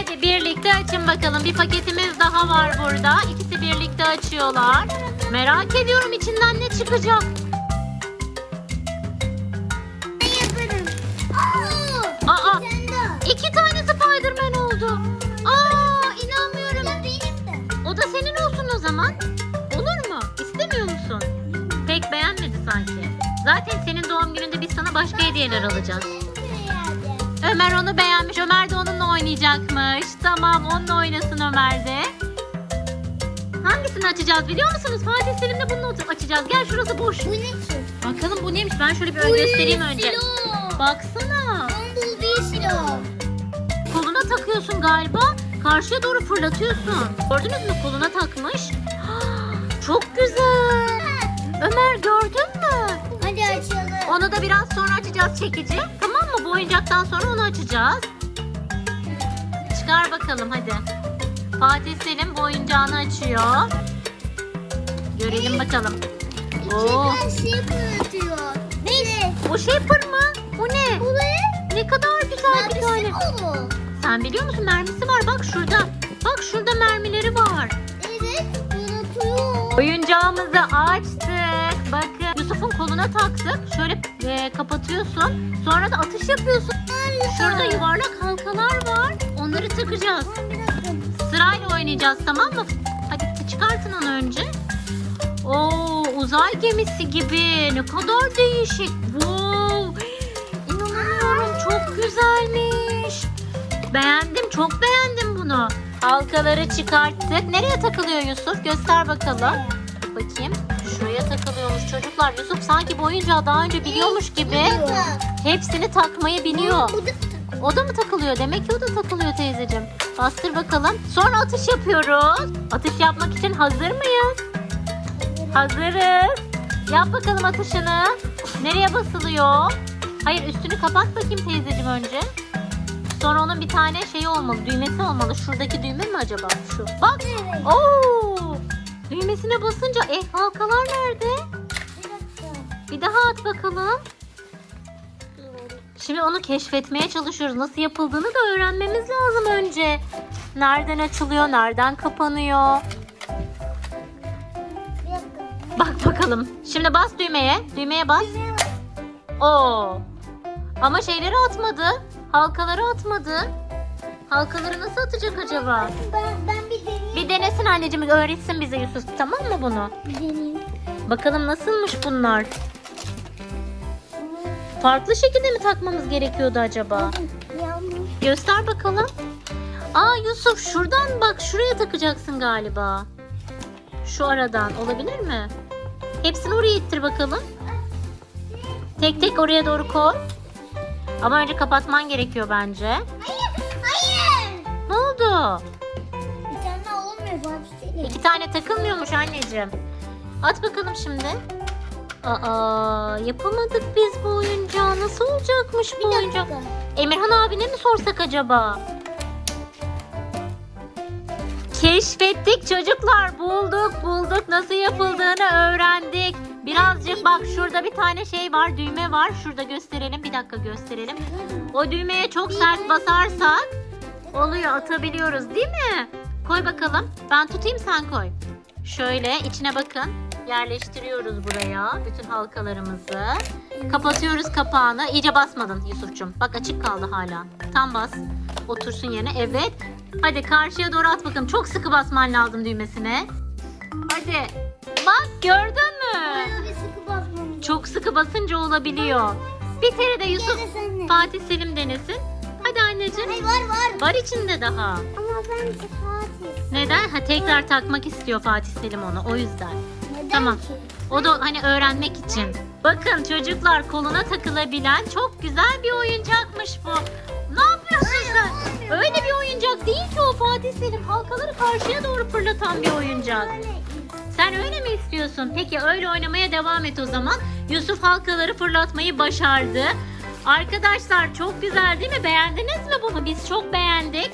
Hadi birlikte açın bakalım. Bir paketimiz daha var burada. İkisi birlikte açıyorlar. Merak ediyorum içinden ne çıkacak. Aa, iki tane Spiderman oldu. Aa, inanmıyorum. O da senin olsun o zaman. Olur mu? İstemiyor musun? Pek beğenmedi sanki. Zaten senin doğum gününde biz sana başka hediyeler alacağız. Ömer onu beğenmiş. Ömer de onunla oynayacakmış. Tamam onunla oynasın Ömer de. Hangisini açacağız biliyor musunuz? Fatih Selim'le bunu açacağız. Gel şurası boş. Bu ne ki? Bakalım bu neymiş? Ben şöyle bir ön göstereyim önce. Baksana. Bumblebee silo. Koluna takıyorsun galiba. Karşıya doğru fırlatıyorsun. Gördünüz mü? Koluna takmış. Çok güzel. Ömer gördün mü? Hadi açalım. Onu da biraz sonra açacağız çekici. Tamam mı? Bu oyuncaktan sonra onu açacağız. Çıkar bakalım hadi. Fatih Selim oyuncağını açıyor. Görelim bakalım. Oo. İçinden şey fırlatıyor. Ne? Bu Shaper mı? Bu ne? Bu ne? Ne kadar güzel bir tane. Mermisi mi? Sen biliyor musun mermisi var bak şurada. Bak şurada mermileri var. Evet, fırlatıyor. Oyuncağımızı açtık. Bakın Yusuf'un koluna taktık. Şöyle e, kapatıyorsun. Sonra da atış yapıyorsun. Şurada yuvarlak var. Dakika. Sırayla oynayacağız tamam mı? Hadi çıkartın onu önce. Oo uzay gemisi gibi. Ne kadar değişik. Wow. İnanamıyorum çok güzelmiş. Beğendim çok beğendim bunu. Halkaları çıkarttık. Nereye takılıyor Yusuf? Göster bakalım. Bakayım. Şuraya takılıyormuş çocuklar. Yusuf sanki bu oyuncağı daha önce biliyormuş gibi hepsini takmayı biliyor. O da mı takılıyor? Demek ki o da takılıyor teyzeciğim. Bastır bakalım. Sonra atış yapıyoruz. Atış yapmak için hazır mıyız? Hazırız. Yap bakalım atışını. Nereye basılıyor? Hayır üstünü kapat bakayım teyzeciğim önce. Sonra onun bir tane şeyi olmalı. Düğmesi olmalı. Şuradaki düğme mi acaba? Şu. Bak. Oo! Düğmesine basınca eh halkalar nerede? Bir daha at bakalım. Şimdi onu keşfetmeye çalışıyoruz. Nasıl yapıldığını da öğrenmemiz lazım önce. Nereden açılıyor, nereden kapanıyor? Bak bakalım. Şimdi bas düğmeye. Düğmeye bas. Oo. Ama şeyleri atmadı. Halkaları atmadı. Halkaları nasıl atacak acaba? Ben, ben bir deneyeyim. Bir denesin anneciğim öğretsin bize Yusuf tamam mı bunu? Bir deneyeyim. Bakalım nasılmış bunlar? Farklı şekilde mi takmamız gerekiyordu acaba? Göster bakalım. Aa Yusuf şuradan bak şuraya takacaksın galiba. Şu aradan olabilir mi? Hepsini oraya ittir bakalım. Tek tek oraya doğru koy. Ama önce kapatman gerekiyor bence. Hayır. Hayır. Ne oldu? Bir tane olmuyor Selim. İki tane takılmıyormuş anneciğim. At bakalım şimdi. Aa yapamadık biz bu oyuncağı. Nasıl olacakmış bu oyuncak? Emirhan abine mi sorsak acaba? Keşfettik çocuklar. Bulduk bulduk. Nasıl yapıldığını öğrendik. Birazcık bak şurada bir tane şey var. Düğme var. Şurada gösterelim. Bir dakika gösterelim. O düğmeye çok sert basarsak oluyor. Atabiliyoruz değil mi? Koy bakalım. Ben tutayım sen koy. Şöyle içine bakın. Yerleştiriyoruz buraya bütün halkalarımızı. Kapatıyoruz kapağını. İyice basmadın Yusuf'cum. Bak açık kaldı hala. Tam bas. Otursun yerine. Evet. Hadi karşıya doğru at bakalım. Çok sıkı basman lazım düğmesine. Hadi. Bak gördün mü? Sıkı. Çok sıkı basınca olabiliyor. Bir kere de Yusuf. Fatih Selim denesin. Hadi anneciğim. Hayır var var. Var içinde daha. Ama ben Fatih. Neden? Ha tekrar takmak istiyor Fatih Selim onu. O yüzden. Tamam. O da hani öğrenmek için. Bakın çocuklar koluna takılabilen çok güzel bir oyuncakmış bu. Ne yapıyorsun sen? Öyle bir oyuncak değil ki o Fatih Selim. Halkaları karşıya doğru fırlatan bir oyuncak. Sen öyle mi istiyorsun? Peki öyle oynamaya devam et o zaman. Yusuf halkaları fırlatmayı başardı. Arkadaşlar çok güzel değil mi? Beğendiniz mi bunu? Biz çok beğendik.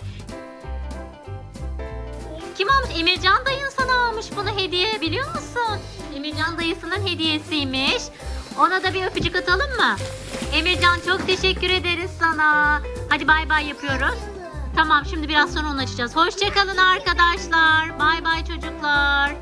Kim? Emircan dayın sana almış bunu hediye biliyor musun? Emircan dayısının hediyesiymiş. Ona da bir öpücük atalım mı? Emircan çok teşekkür ederiz sana. Hadi bay bay yapıyoruz. Tamam şimdi biraz sonra onu açacağız. Hoşçakalın arkadaşlar. Bay bay çocuklar.